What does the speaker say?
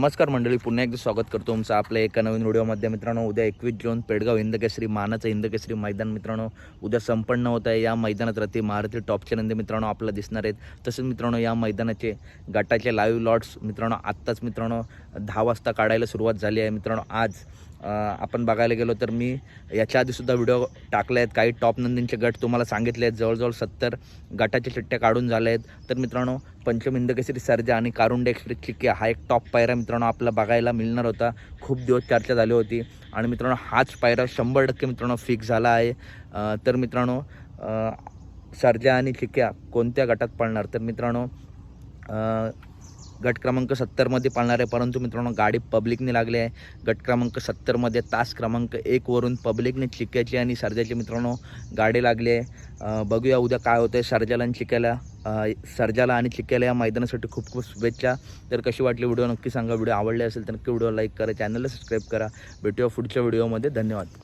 नमस्कार मंडळी पुन्हा एकदा स्वागत करतो तुमचं आपल्या एका नवीन व्हिडिओमध्ये. मित्रांनो उद्या एकवीस जून पेडगाव हिंदकेसरी मानाचं हिंदकेसरी मैदान मित्रांनो उद्या संपन्न होत आहे. या मैदानात रती मारुती टॉपचे नंदी मित्रांनो आपल्याला दिसणार आहेत. तसेच मित्रांनो या मैदानाचे गटाचे लाईव्ह लॉट्स मित्रांनो आत्ताच मित्रांनो दहा वाजता काढायला सुरुवात झाली आहे. मित्रांनो आज आपण बघायला गेलो तर मी याच्या आधीसुद्धा व्हिडिओ टाकले आहेत. काही टॉप नंदींचे गट तुम्हाला सांगितले आहेत. जवळजवळ सत्तर गटाच्या चिठ्ठ्या काढून झाल्या आहेत. तर मित्रांनो पंचमिंदकेसरी सर्जा आणि कारुंडे एक्सप्रेस चिक्या हा एक टॉप पायरा मित्रांनो आपला बघायला मिळणार होता. खूप दिवस चर्चा झाली होती. आणि मित्रांनो हाच पायरा शंभर टक्के मित्रांनो फिक्स झाला आहे. तर मित्रांनो सर्जा आणि चिक्या कोणत्या गटात पडणार तर मित्रांनो गट क्रमांक सत्तरमध्ये पाळणार आहे. परंतु मित्रांनो गाडी पब्लिकने लागली आहे. गट क्रमांक सत्तरमध्ये तास क्रमांक एकवरून पब्लिकने चिक्याची आणि सर्जाची मित्रांनो गाडी लागली आहे. बघूया उद्या काय होतं आहे सर्जाला आणि चिक्याला. सर्जाला आणि चिक्याला या मैदानासाठी खूप खूप शुभेच्छा. तर कशी वाटली व्हिडिओ नक्की सांगा. व्हिडिओ आवडले असेल तर नक्की व्हिडिओ लाईक करा. चॅनलला सबस्क्राईब करा. भेटूया पुढच्या व्हिडिओमध्ये. धन्यवाद.